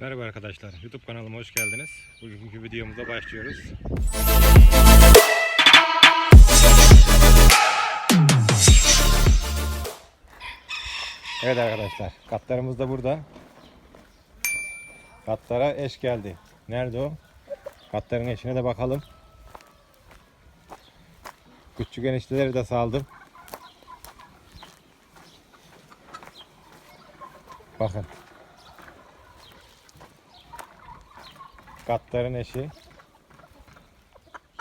Merhaba arkadaşlar, YouTube kanalıma hoş geldiniz. Bugünkü videomuza başlıyoruz. Evet arkadaşlar, katlarımız da burada. Katlara eş geldi. Nerede o? Katların eşine de bakalım. Küçük enişteleri de saldım. Bakın. Katların eşi.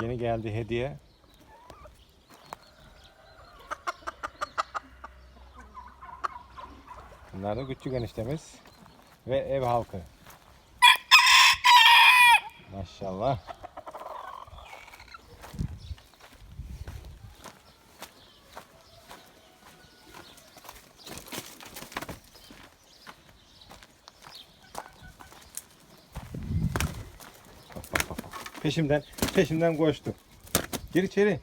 Yeni geldi hediye. Bunlar da küçük eniştemiz ve ev halkı. Maşallah. Peşimden, peşimden koştu. Gir içeri.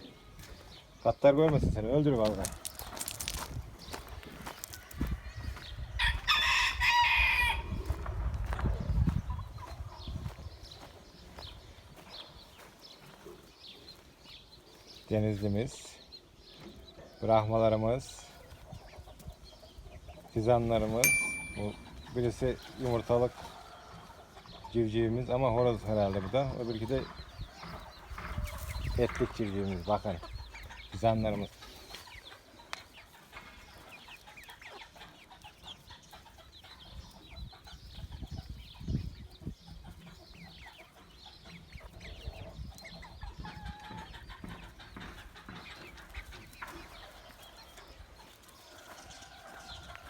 Katlar görmesin seni. Öldür vallahi. Denizlimiz, Brahmalarımız, Fizanlarımız, bu birisi yumurtalık civcivimiz ama horoz herhalde bu da. Öbürkü de etlik civcivimiz. Bakın. Fizanlarımız.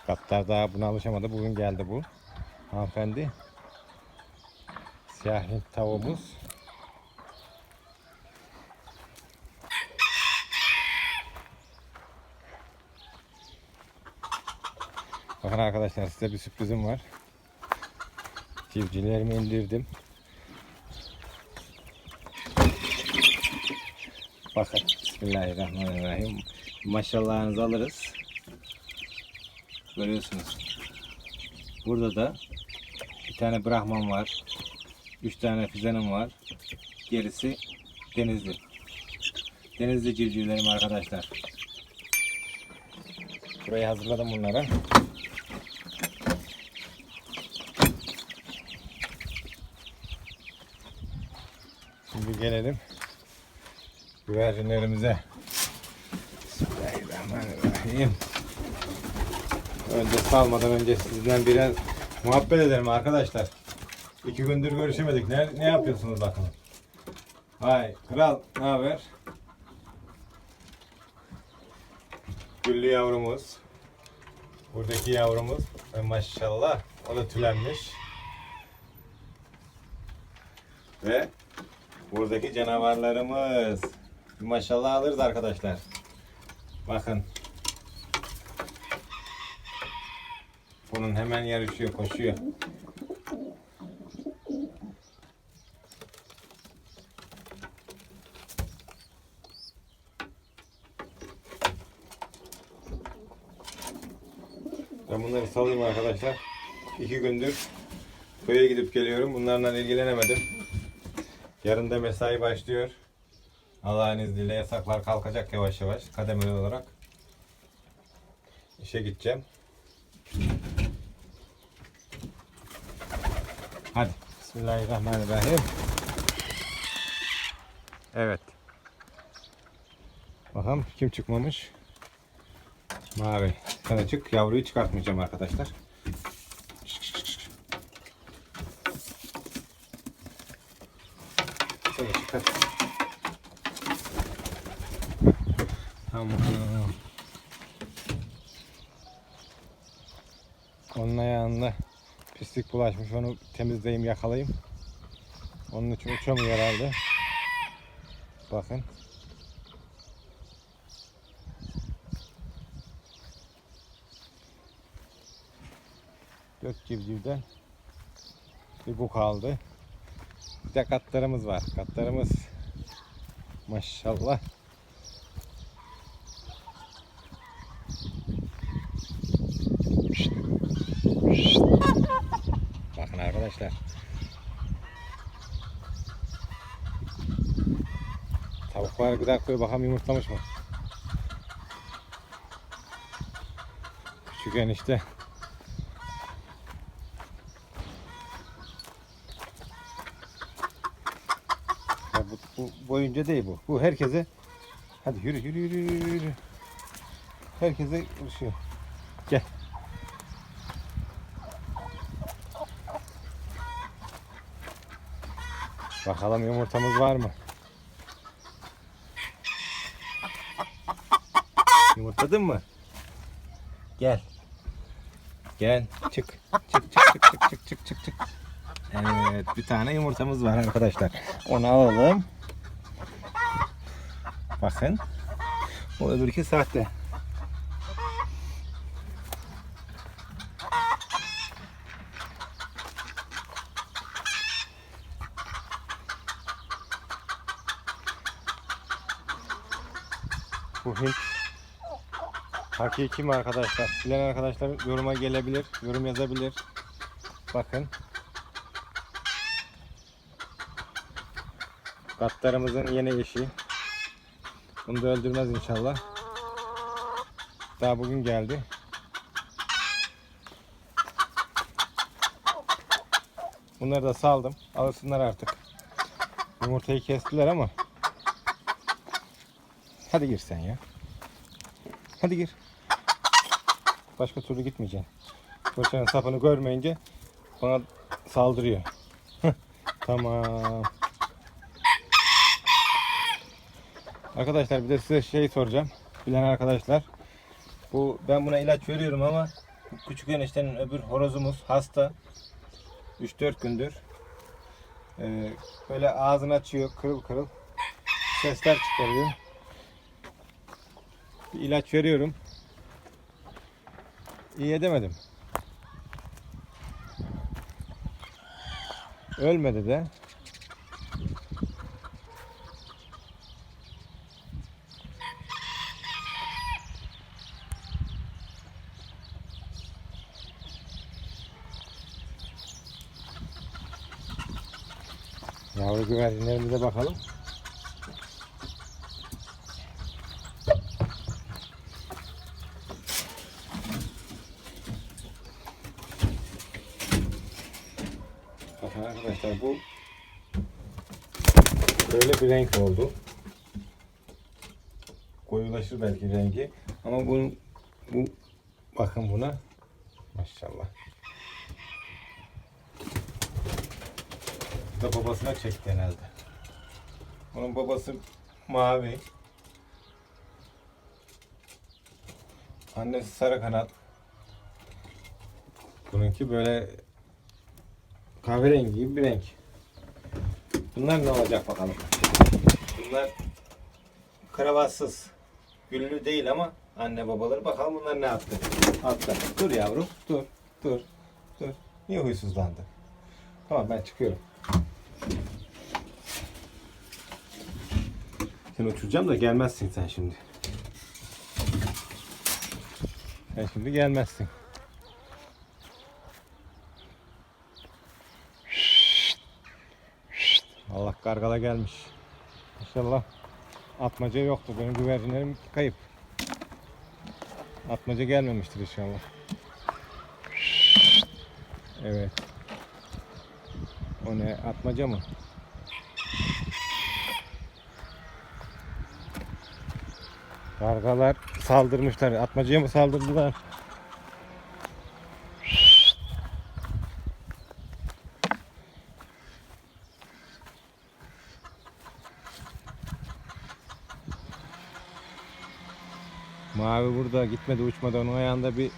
Katlar daha buna alışamadı. Bugün geldi bu. Hanımefendi. Siyah tavuğumuz. Bakın arkadaşlar size bir sürprizim var. Civcivlerimi indirdim. Bakın Bismillahirrahmanirrahim. Maşallahınızı alırız. Görüyorsunuz. Burada da bir tane Brahman var. Üç tane füzenim var. Gerisi denizli. Denizli civcivlerim arkadaşlar. Burayı hazırladım bunlara. Şimdi gelelim güvercinlerimize. Bismillahirrahmanirrahim. Önce salmadan önce sizden biraz muhabbet edelim arkadaşlar. İki gündür görüşemedik. Ne, ne yapıyorsunuz bakalım? Hay kral ne haber? Güllü yavrumuz. Buradaki yavrumuz. Ve maşallah o da tülenmiş. Ve buradaki canavarlarımız. Maşallah alırız arkadaşlar. Bakın. Bunun hemen yarışıyor, koşuyor. Ben bunları salayım arkadaşlar. İki gündür köye gidip geliyorum. Bunlarla ilgilenemedim. Yarın da mesai başlıyor. Allah'ın izniyle yasaklar kalkacak yavaş yavaş kademeli olarak. İşe gideceğim. Hadi. Bismillahirrahmanirrahim. Evet. Bakalım kim çıkmamış? Mavi. Çık. Yavruyu çıkartmayacağım arkadaşlar. Seni çıkart. Tamam. Onun ayağında pislik bulaşmış. Onu temizleyeyim, yakalayayım. Onun için uçamıyor herhalde. Bakın. Dört civcivden bir bu kaldı. Bir de katlarımız var. Katlarımız maşallah. Bakın arkadaşlar. Tavuklar gıda koy bakalım yumurtlamış mı? Küçük enişte. Ya bu, boyunca değil bu. Bu herkese hadi yürü yürü yürü yürü. Herkese ışıyor. Gel. Bakalım yumurtamız var mı? Yumurtladın mı? Gel. Gel. Çık çık çık çık çık çık çık çık. Evet bir tane yumurtamız var arkadaşlar. Onu alalım. Bakın. O öbürkü sahte. Bu Hint hakiki mi arkadaşlar? Bilen arkadaşlar yoruma gelebilir, yorum yazabilir. Bakın. Katlarımızın yeni eşi. Bunu da öldürmez inşallah. Daha bugün geldi. Bunları da saldım. Alışsınlar artık. Yumurtayı kestiler ama. Hadi gir sen ya. Hadi gir. Başka türlü gitmeyeceksin. Fırçanın sapını görmeyince bana saldırıyor. Tamam. Arkadaşlar bir de size şey soracağım. Bilen arkadaşlar. Bu ben buna ilaç veriyorum ama küçük eniştenin öbür horozumuz hasta. 3-4 gündür. Ee, böyle ağzını açıyor kırıl kırıl. Sesler çıkarıyor. Bir ilaç veriyorum. İyi edemedim. Ölmedi de. Yavru güvercinlerimize bakalım. Bakın arkadaşlar bu böyle bir renk oldu. Koyulaşır belki rengi ama bu bu bakın buna maşallah. Da babasına çekti herhalde. Onun babası mavi. Annesi sarı kanat. Bununki böyle kahverengi gibi bir renk. Bunlar ne olacak bakalım. Bunlar kravatsız. Güllü değil ama anne babaları bakalım bunlar ne yaptı. Altta. Dur yavrum. Dur. Dur. Dur. Niye huysuzlandı? Tamam ben çıkıyorum. Sen uçuracağım da gelmezsin sen şimdi. Sen şimdi gelmezsin. Allah kargala gelmiş. İnşallah atmaca yoktur. Benim güvercinlerim kayıp. Atmaca gelmemiştir inşallah. Evet. O ne? Atmaca mı? Kargalar saldırmışlar. Atmacaya mı saldırdılar? Mavi burada gitmedi uçmadı. Onun ayağında bir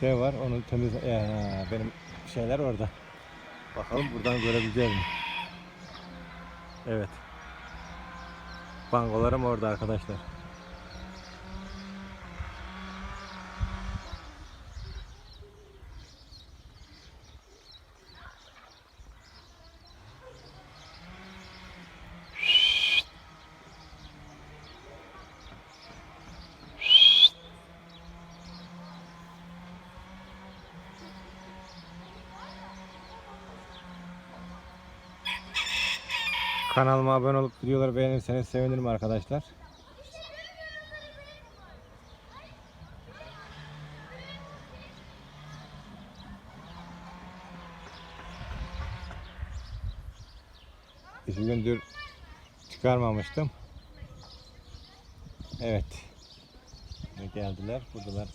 şey var. Onu temiz... Ya, benim şeyler orada. Bakalım buradan görebileceğiz mi? Evet. Bangolarım orada arkadaşlar. Kanalıma abone olup videoları beğenirseniz sevinirim arkadaşlar. İki gündür çıkarmamıştım. Evet. Geldiler, buradalar.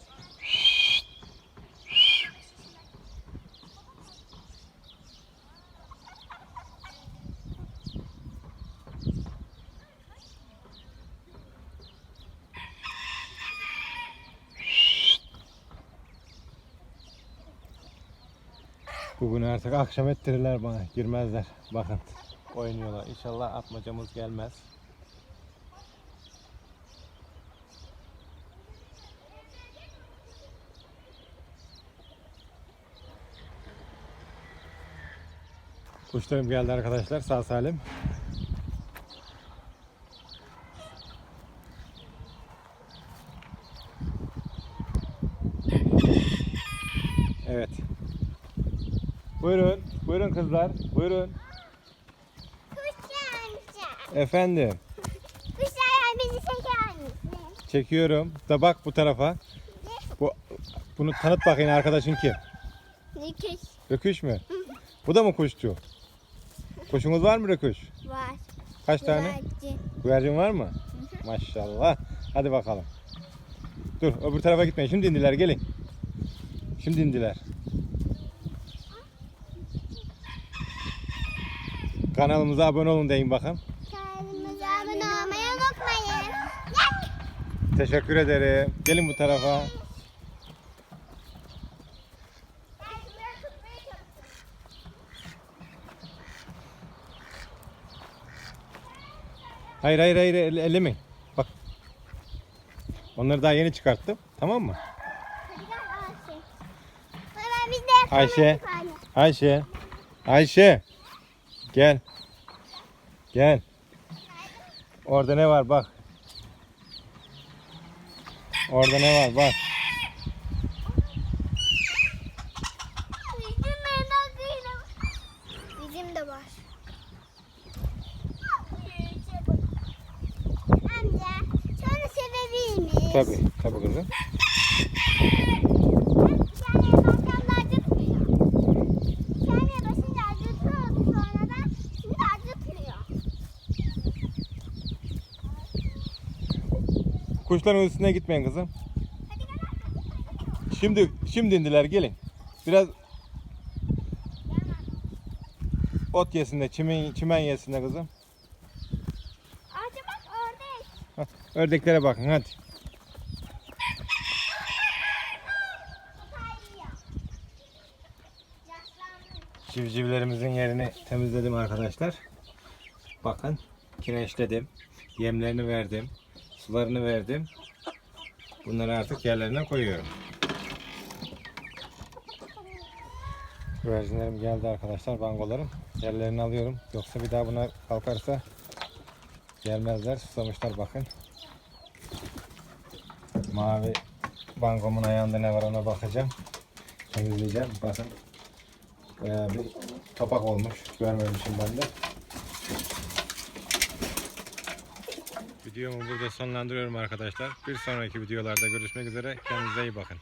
Bugün artık akşam ettirirler bana. Girmezler. Bakın. Oynuyorlar. İnşallah atmacamız gelmez. Kuşlarım geldi arkadaşlar. Sağ salim. Evet. Buyurun. Buyurun kızlar. Buyurun. Kuş amca. Efendim. Kuşlar bizi çeker misin? Çekiyorum. Da bak bu tarafa. Bu bunu tanıt bakayım arkadaşın kim? Nüküş Röküş mü? Bu da mı kuşçu? Kuşunuz var mı röküş? var. Kaç tane? Güvercin. Güvercin var mı? Maşallah. Hadi bakalım. Dur öbür tarafa gitmeyin. Şimdi indiler gelin. Şimdi indiler. Kanalımıza abone olun deyin bakın. Kanalımıza abone olmayı unutmayın. Teşekkür ederim. Gelin bu tarafa. Hayır hayır hayır elle- ellemeyin. Bak. Onları daha yeni çıkarttım. Tamam mı? Ayşe. Ayşe. Ayşe. Ayşe. Gel. Gel. Orada ne var bak. Orada ne var bak. Kuşların üstüne gitmeyin kızım. Hadi. Şimdi şimdi indiler gelin. Biraz ot yesinler, çimen, çimen yesinler kızım. Ağaca bak ördek. Hah, Ördeklere bakın hadi. Civcivlerimizin yerini temizledim arkadaşlar. Bakın kireçledim. Yemlerini verdim. Sularını verdim. Bunları artık yerlerine koyuyorum. Güvercinlerim geldi arkadaşlar bangolarım. Yerlerini alıyorum. Yoksa bir daha buna kalkarsa gelmezler. Susamışlar bakın. Mavi bangomun ayağında ne var ona bakacağım. Temizleyeceğim. Bakın Bayağı bir topak olmuş. Görmemişim ben de. Videomu burada sonlandırıyorum arkadaşlar. Bir sonraki videolarda görüşmek üzere. Kendinize iyi bakın.